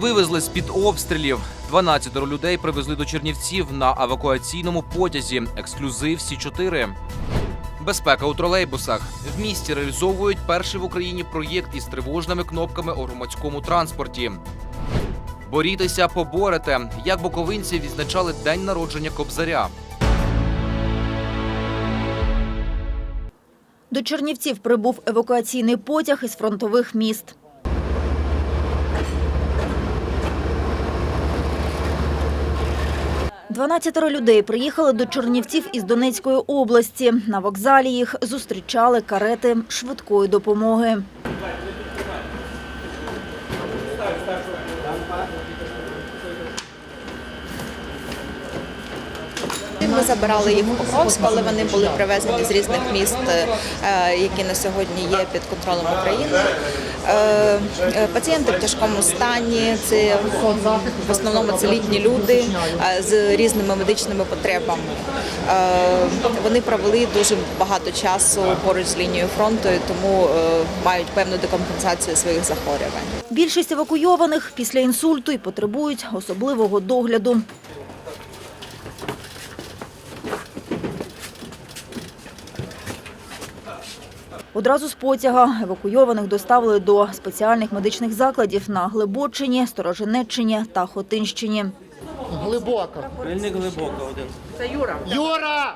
Вивезли з-під обстрілів. 12 людей привезли до Чернівців на евакуаційному потязі. Ексклюзив Сі 4 Безпека у тролейбусах. В місті реалізовують перший в Україні проєкт із тривожними кнопками у громадському транспорті. Борітеся, поборете. Як буковинці відзначали день народження Кобзаря. До Чернівців прибув евакуаційний потяг із фронтових міст. Дванадцятеро людей приїхали до Чернівців із Донецької області. На вокзалі їх зустрічали карети швидкої допомоги. Ми забирали їх в Покровську, але вони були привезені з різних міст, е, які на сьогодні є під контролем України. Е, е, Пацієнти в тяжкому стані, це в основному це літні люди е, з різними медичними потребами. Вони провели дуже багато часу поруч з лінією фронту, тому мають певну декомпенсацію своїх захворювань. Більшість евакуйованих після інсульту і потребують особливого догляду. Одразу з потяга евакуйованих доставили до спеціальних медичних закладів на Глибочині, Сторожинеччині та Хотинщині. Глибоко. Не глибоко один. Юра!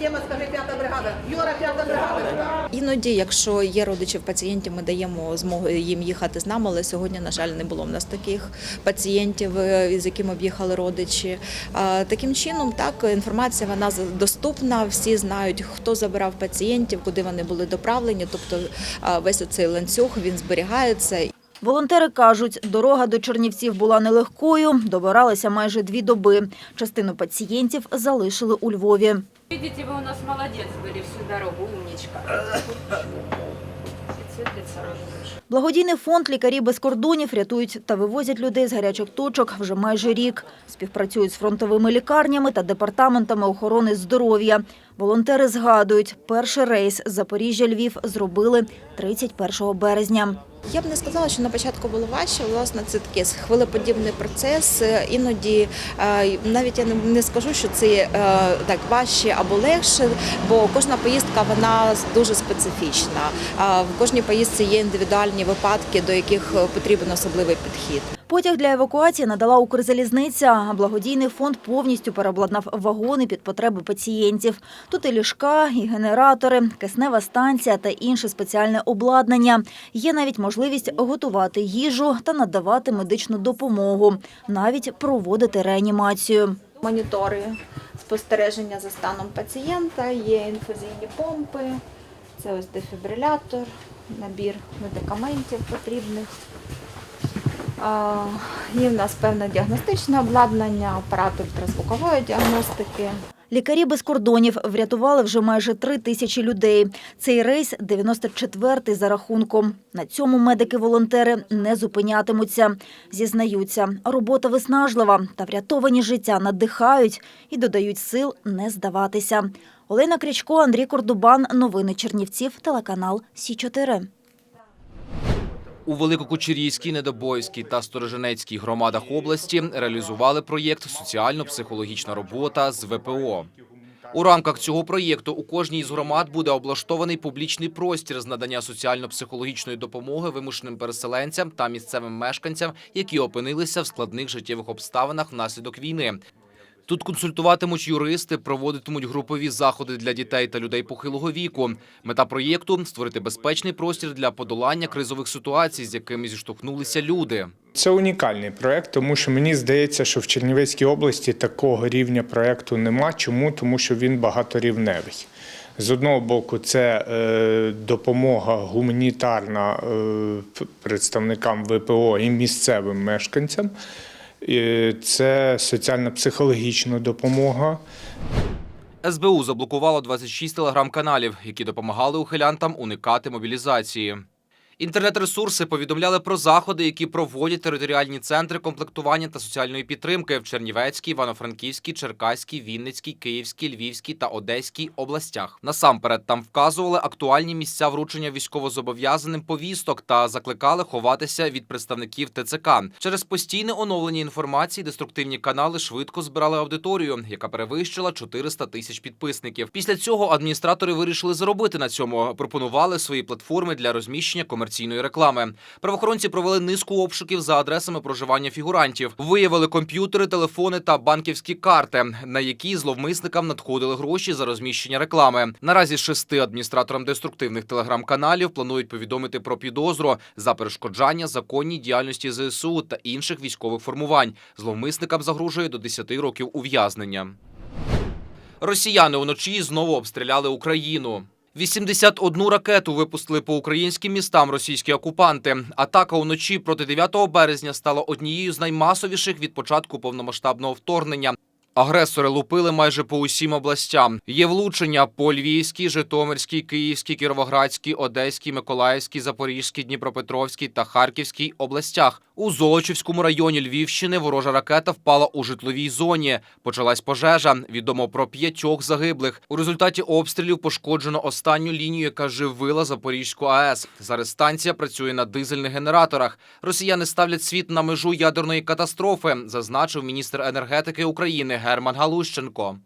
Тема, скажи, п'ята бригада. Юра, п'ята бригада. Іноді, якщо є родичів пацієнтів, ми даємо змогу їм їхати з нами, але сьогодні, на жаль, не було в нас таких пацієнтів, е, з якими б їхали родичі. Таким чином, так інформація вона доступна. Всі знають, хто забирав пацієнтів, куди вони були доправлені. Тобто весь оцей ланцюг він зберігається. Волонтери кажуть, дорога до Чернівців була нелегкою, добиралися майже дві доби. Частину пацієнтів залишили у Львові. Видите, вы у нас молодец были всю дорогу, умничка. И цвет лица розовый. Благодійний фонд «Лікарі без кордонів» рятують та вивозять людей з гарячих точок вже майже рік. Співпрацюють з фронтовими лікарнями та департаментами охорони здоров'я. Волонтери згадують, перший рейс Запоріжжя-Львів зробили 31 березня. Я б не сказала, що на початку було важче. Власне, це такий хвилеподібний процес. Іноді е, навіть я не- не скажу, що це е, так важче або легше, бо кожна поїздка вона дуже специфічна. В кожній поїздці є індивідуальні випадки, до яких е, потрібен особливий підхід. Потяг для евакуації надала Укрзалізниця, благодійний фонд повністю переобладнав вагони під потреби пацієнтів. Тут і ліжка, і генератори, киснева станція та інше спеціальне обладнання. Є навіть можливість готувати їжу та надавати медичну допомогу, навіть проводити реанімацію. Монітори спостереження за станом пацієнта, є інфузійні помпи, це ось дефібрилятор, набір медикаментів потрібних. Є в нас певне діагностичне обладнання, апарат ультразвукової діагностики. Лікарі без кордонів врятували вже майже три тисячі людей. Цей рейс 94-й за рахунком. На цьому медики-волонтери не зупинятимуться. Зізнаються, робота виснажлива та врятовані життя надихають і додають сил не здаватися. Олена Крічко, Андрій Кордубан. Новини Чернівців. Телеканал Сі 4 У Великокучерійській, Недобойській та Сторожинецькій громадах області реалізували проєкт Соціально-психологічна робота з ВПО. У рамках цього проєкту у кожній із громад буде облаштований публічний простір з надання соціально-психологічної допомоги вимушеним переселенцям та місцевим мешканцям, які опинилися в складних життєвих обставинах внаслідок війни. Тут консультуватимуть юристи, проводитимуть групові заходи для дітей та людей похилого віку. Мета проєкту створити безпечний простір для подолання кризових ситуацій, з якими зіштовхнулися люди. Це унікальний проект, тому що мені здається, що в Чернівецькій області такого рівня проекту нема. Чому? Тому що він багаторівневий. З одного боку, це е, допомога гуманітарна е, представникам ВПО і місцевим мешканцям. Це соціально-психологічна допомога. СБУ заблокувало 26 телеграм-каналів, які допомагали ухилянтам уникати мобілізації. Інтернет-ресурси повідомляли про заходи, які проводять територіальні центри комплектування та соціальної підтримки в Чернівецькій, Івано-Франківській, Черкаській, Вінницькій, Київській, Львівській та Одеській областях. Насамперед там вказували актуальні місця вручення військовозобов'язаним повісток та закликали ховатися від представників ТЦК. Через постійне оновлення інформації деструктивні канали швидко збирали аудиторію, яка перевищила 400 тисяч підписників. Після цього адміністратори вирішили заробити на цьому. Пропонували свої платформи для розміщення комерційної реклами. Правоохоронці провели низку обшуків за адресами проживання фігурантів. Виявили комп'ютери, телефони та банківські карти, на які зловмисникам надходили гроші за розміщення реклами. Наразі шести адміністраторам деструктивних телеграм-каналів планують повідомити про підозру за перешкоджання законній діяльності ЗСУ та інших військових формувань. Зловмисникам загрожує до 10 років ув'язнення. Росіяни уночі знову обстріляли Україну. 81 ракету випустили по українським містам російські окупанти. Атака уночі проти 9 березня стала однією з наймасовіших від початку повномасштабного вторгнення. Агресори лупили майже по усім областям. Є влучення по Львівській, Житомирській, Київській, Кіровоградській, Одеській, Миколаївській, Запорізькій, Дніпропетровській та Харківській областях. У Золочівському районі Львівщини ворожа ракета впала у житловій зоні. Почалась пожежа. Відомо про п'ятьох загиблих. У результаті обстрілів пошкоджено останню лінію, яка живила Запорізьку АЕС. Зараз станція працює на дизельних генераторах. Росіяни ставлять світ на межу ядерної катастрофи, зазначив міністр енергетики України Герман Галущенко.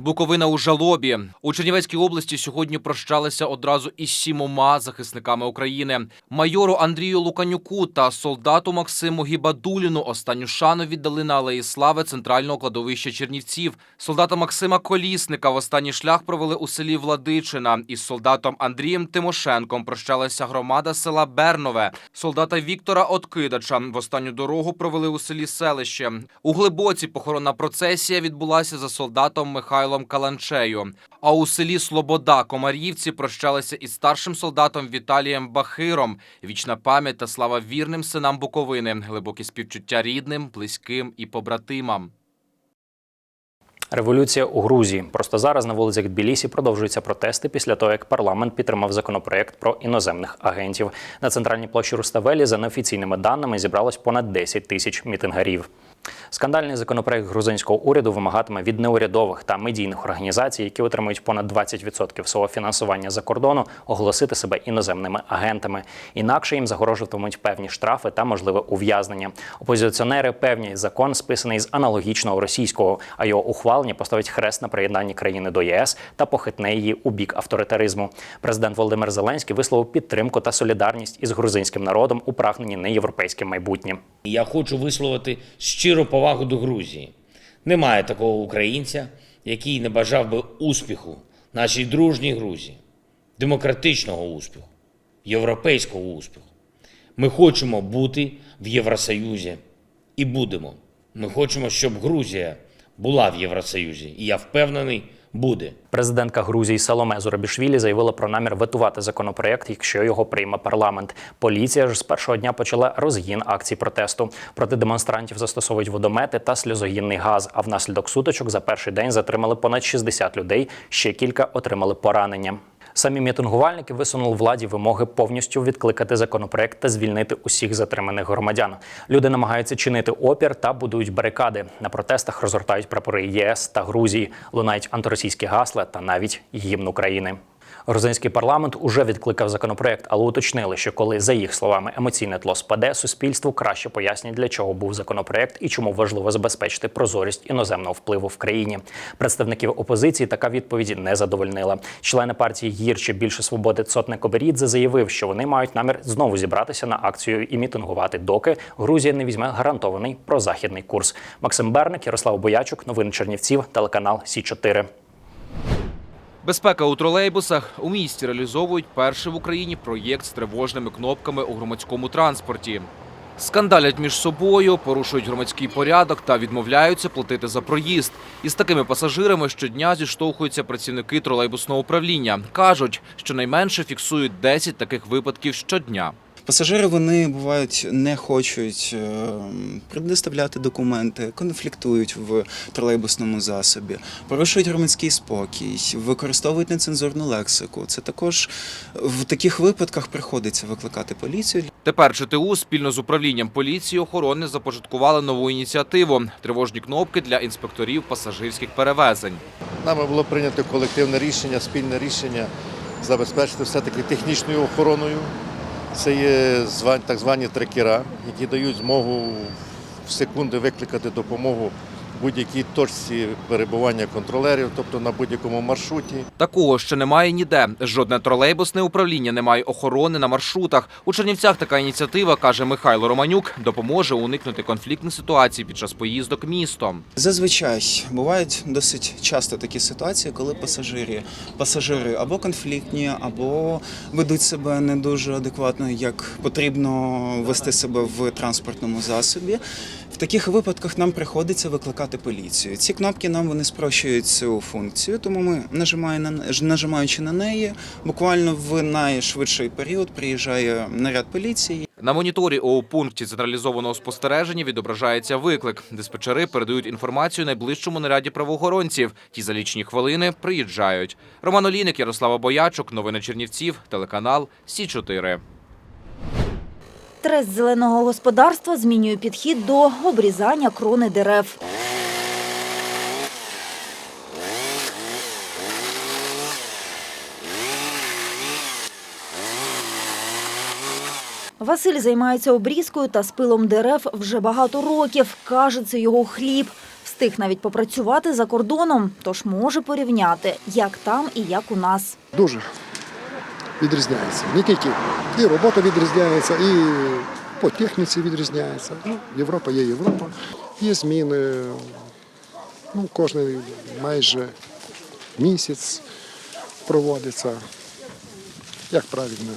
Буковина у жалобі у Чернівецькій області сьогодні прощалися одразу із сімома захисниками України. Майору Андрію Луканюку та солдату Максиму Гібадуліну останню шану віддали на алеї слави центрального кладовища Чернівців. Солдата Максима Колісника в останній шлях провели у селі Владичина. Із солдатом Андрієм Тимошенком прощалася громада села Бернове. Солдата Віктора Откидача в останню дорогу провели у селі Селище. У Глибоці похоронна процесія відбулася за солдатом Михайлом Каланчею. А у селі Слобода Комарівці прощалися із старшим солдатом Віталієм Бахиром. Вічна пам'ять та слава вірним синам Буковини, глибокі співчуття рідним, близьким і побратимам. Революція у Грузії. Просто зараз на вулицях Тбілісі продовжуються протести після того, як парламент підтримав законопроект про іноземних агентів. На центральній площі Руставелі за неофіційними даними зібралось понад 10 тисяч мітингарів. Скандальний законопроект грузинського уряду вимагатиме від неурядових та медійних організацій, які отримують понад 20% свого фінансування за кордону, оголосити себе іноземними агентами. Інакше їм загрожуватимуть певні штрафи та можливе ув'язнення. Опозиціонери певні закон списаний з аналогічного російського, а його ухвалення поставить хрест на приєднанні країни до ЄС та похитне її у бік авторитаризму. Президент Володимир Зеленський висловив підтримку та солідарність із грузинським народом у прагненні на європейське майбутнє. Я хочу висловити щиру повагу до Грузії. Немає такого українця, який не бажав би успіху нашій дружній Грузії, демократичного успіху, європейського успіху. Ми хочемо бути в Євросоюзі і будемо. Ми хочемо, щоб Грузія була в Євросоюзі, і я впевнений, буде. Президентка Грузії Саломе Зурабішвілі заявила про намір ветувати законопроект, якщо його прийме парламент. Поліція ж з першого дня почала розгін акцій протесту. Проти демонстрантів застосовують водомети та сльозогінний газ. А внаслідок сутичок за перший день затримали понад 60 людей. Ще кілька отримали поранення. Самі мітингувальники висунули владі вимоги повністю відкликати законопроект та звільнити усіх затриманих громадян. Люди намагаються чинити опір та будують барикади. На протестах розгортають прапори ЄС та Грузії, лунають антиросійські гасла та навіть гімн України. Грузинський парламент уже відкликав законопроект, але уточнили, що коли, за їх словами, емоційне тло спаде, суспільству краще пояснять, для чого був законопроект і чому важливо забезпечити прозорість іноземного впливу в країні. Представників опозиції така відповідь не задовольнила. Члени партії гірче більше свободи Цотне Коберідзе заявив, що вони мають намір знову зібратися на акцію і мітингувати, доки Грузія не візьме гарантований прозахідний курс. Максим Берник, Ярослав Боячук, новини Чернівців, телеканал Сі 4 Безпека у тролейбусах у місті реалізовують перший в Україні проєкт з тривожними кнопками у громадському транспорті. Скандалять між собою, порушують громадський порядок та відмовляються платити за проїзд. Із такими пасажирами щодня зіштовхуються працівники тролейбусного управління. кажуть, що найменше фіксують 10 таких випадків щодня. Пасажири вони бувають не хочуть е, предоставляти документи, конфліктують в тролейбусному засобі, порушують громадський спокій, використовують нецензурну лексику. Це також в таких випадках приходиться викликати поліцію Тепер ЧТУ спільно з управлінням поліції охорони започаткували нову ініціативу – тривожні кнопки для інспекторів пасажирських перевезень. Нами було прийнято колективне рішення, спільне рішення забезпечити все-таки технічною охороною. Це є так звані трекера, які дають змогу в секунди викликати допомогу будь-якій точці перебування контролерів, тобто на будь-якому маршруті. Такого ще немає ніде. Жодне тролейбусне управління не має охорони на маршрутах. У Чернівцях така ініціатива, каже Михайло Романюк, допоможе уникнути конфліктних ситуацій під час поїздок містом. Зазвичай бувають досить часто такі ситуації, коли пасажири, пасажири або конфліктні, або ведуть себе не дуже адекватно, як потрібно вести себе в транспортному засобі. В таких випадках нам приходиться викликати поліцію. Ці кнопки нам вони спрощують цю функцію, тому ми нажимаючи на неї, буквально в найшвидший період приїжджає наряд поліції. На моніторі у пункті централізованого спостереження відображається виклик. Диспетчери передають інформацію найближчому наряді правоохоронців. Ті за лічні хвилини приїжджають. Роман Олійник, Ярослава Боячук, новини Чернівців, телеканал Сі 4 Трест зеленого господарства змінює підхід до обрізання крони дерев. Василь займається обрізкою та спилом дерев вже багато років. Каже, це його хліб. Встиг навіть попрацювати за кордоном, тож може порівняти, як там і як у нас. дуже відрізняється. Не тільки і робота відрізняється, і по техніці відрізняється. Ну, Європа є Європа. Є зміни. Ну, кожен майже місяць проводиться. Як правильно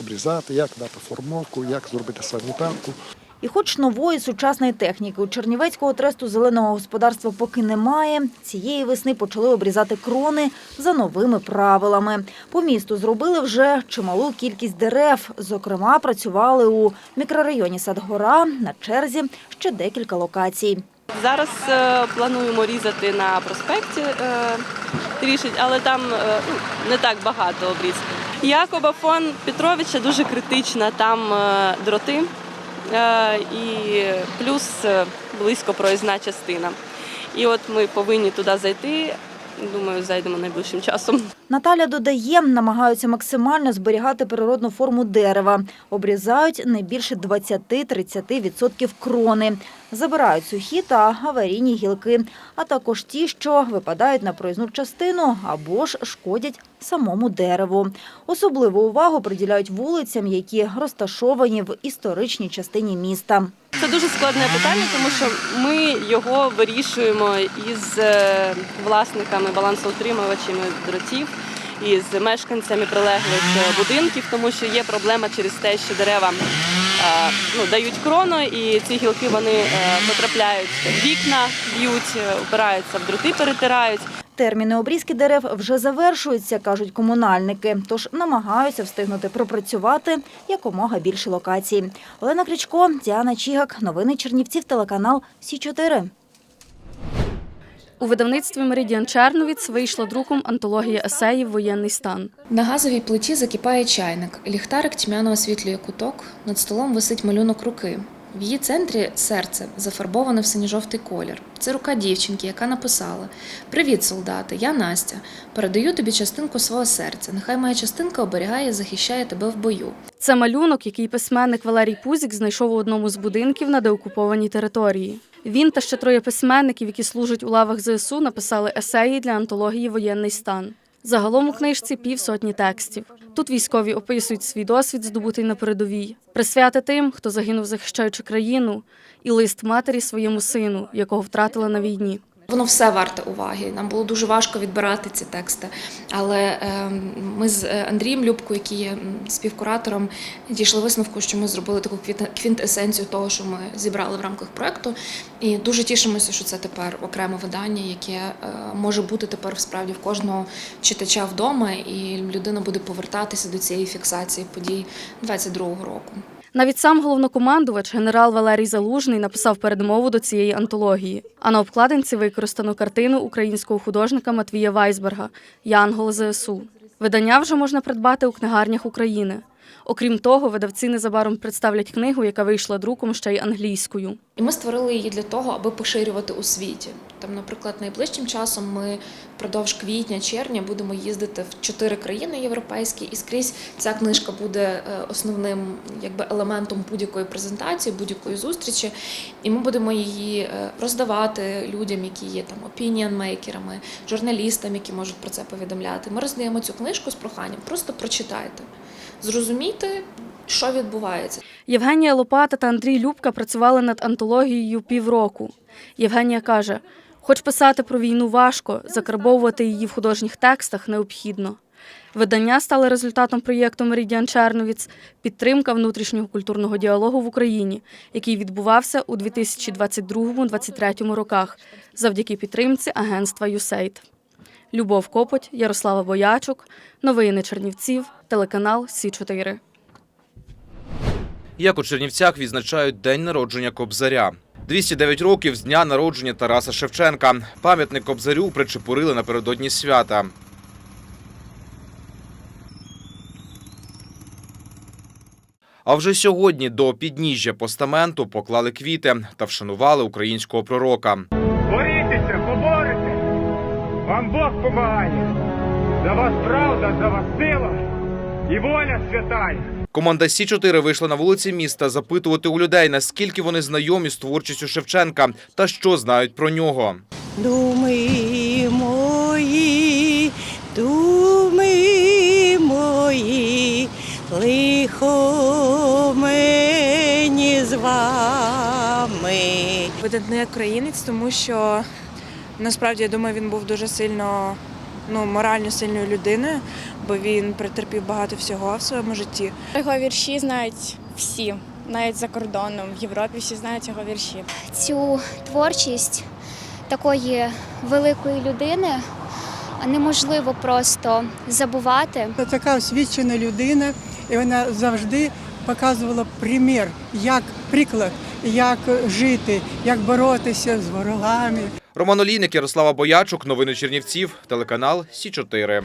обрізати, як дати формовку, як зробити санітарку. І хоч нової сучасної техніки у Чернівецького тресту зеленого господарства поки немає, цієї весни почали обрізати крони за новими правилами. По місту зробили вже чималу кількість дерев. Зокрема, працювали у мікрорайоні Садгора, на черзі ще декілька локацій. Зараз е, плануємо різати на проспекті е, трішить, але там е, ну, не так багато обрізки. Якоба фон Петровича дуже критична, там дроти і плюс е, близько проїзна частина. І от ми повинні туди зайти. Думаю, зайдемо найближчим часом. Наталя додає, намагаються максимально зберігати природну форму дерева. Обрізають не більше 20-30% крони. Забирають сухі та аварійні гілки, а також ті, що випадають на проїзну частину або ж шкодять самому дереву. Особливу увагу приділяють вулицям, які розташовані в історичній частині міста. Це дуже складне питання, тому що ми його вирішуємо із е, власниками, балансоутримувачами дротів, із мешканцями прилеглих е, будинків, тому що є проблема через те, що дерева е, ну, дають крону, і ці гілки вони потрапляють в вікна, б'ють, опираються в дроти, перетирають. Терміни обрізки дерев вже завершуються, кажуть комунальники, тож намагаються встигнути пропрацювати якомога більше локацій. Олена Крічко, Діана Чігак, новини Чернівців, телеканал Сі 4 У видавництві Меридіан Черновіц вийшла друком антологія есеїв Воєнний стан. На газовій плиті закипає чайник. Ліхтарик тьмяно освітлює куток. Над столом висить малюнок руки. В її центрі серце зафарбоване в синьо-жовтий колір. Це рука дівчинки, яка написала: Привіт, солдати, я Настя. Передаю тобі частинку свого серця. Нехай моя частинка оберігає і захищає тебе в бою. Це малюнок, який письменник Валерій Пузік знайшов у одному з будинків на деокупованій території. Він та ще троє письменників, які служать у лавах ЗСУ, написали есеї для антології Воєнний стан. Загалом у книжці півсотні текстів. Тут військові описують свій досвід, здобутий на передовій, присвяти тим, хто загинув захищаючи країну, і лист матері своєму сину, якого втратила на війні. Воно все варте уваги. Нам було дуже важко відбирати ці тексти. Але е, ми з е, Андрієм Любко, який є співкуратором, дійшли висновку, що ми зробили таку квінтесенцію того, що ми зібрали в рамках проекту. І дуже тішимося, що це тепер окреме видання, яке е, може бути тепер справді в кожного читача вдома, і людина буде повертатися до цієї фіксації подій 22-го року. Навіть сам головнокомандувач генерал Валерій Залужний написав передмову до цієї антології. А на обкладинці використано картину українського художника Матвія Вайсберга Янгол ЗСУ. Видання вже можна придбати у книгарнях України. Окрім того, видавці незабаром представлять книгу, яка вийшла друком ще й англійською. І ми створили її для того, аби поширювати у світі. Там, наприклад, найближчим часом ми впродовж квітня-червня будемо їздити в чотири країни європейські, і скрізь ця книжка буде е, основним якби, елементом будь-якої презентації, будь-якої зустрічі. І ми будемо її е, роздавати людям, які є там опініон-мейкерами, журналістам, які можуть про це повідомляти. Ми роздаємо цю книжку з проханням. Просто прочитайте, зрозумійте, що відбувається. Євгенія Лопата та Андрій Любка працювали над антологією півроку. Євгенія каже: хоч писати про війну важко, закарбовувати її в художніх текстах необхідно. Видання стали результатом проєкту Меридіан Черновіц підтримка внутрішнього культурного діалогу в Україні, який відбувався у 2022-2023 роках завдяки підтримці агентства USAID. Любов Копоть, Ярослава Боячук, Новини Чернівців, телеканал Сі 4 Як у Чернівцях відзначають день народження Кобзаря. 209 років з дня народження Тараса Шевченка. Пам'ятник Кобзарю причепурили напередодні свята. А вже сьогодні до підніжжя постаменту поклали квіти та вшанували українського пророка. Вам Бог помагає. За вас правда, за вас сила і воля святая. Команда Сі 4 вийшла на вулиці міста запитувати у людей, наскільки вони знайомі з творчістю Шевченка та що знають про нього. Думи мої, думи мої, лихо мені з вами. Видатний українець, тому що насправді я думаю, він був дуже сильно ну, морально сильною людиною, бо він претерпів багато всього в своєму житті. Його вірші знають всі, навіть за кордоном. В Європі всі знають його вірші. Цю творчість такої великої людини неможливо просто забувати. Це така освічена людина, і вона завжди показувала примір, як приклад, як жити, як боротися з ворогами. Роман Олійник, Ярослава Боячук, новини Чернівців, телеканал Сі 4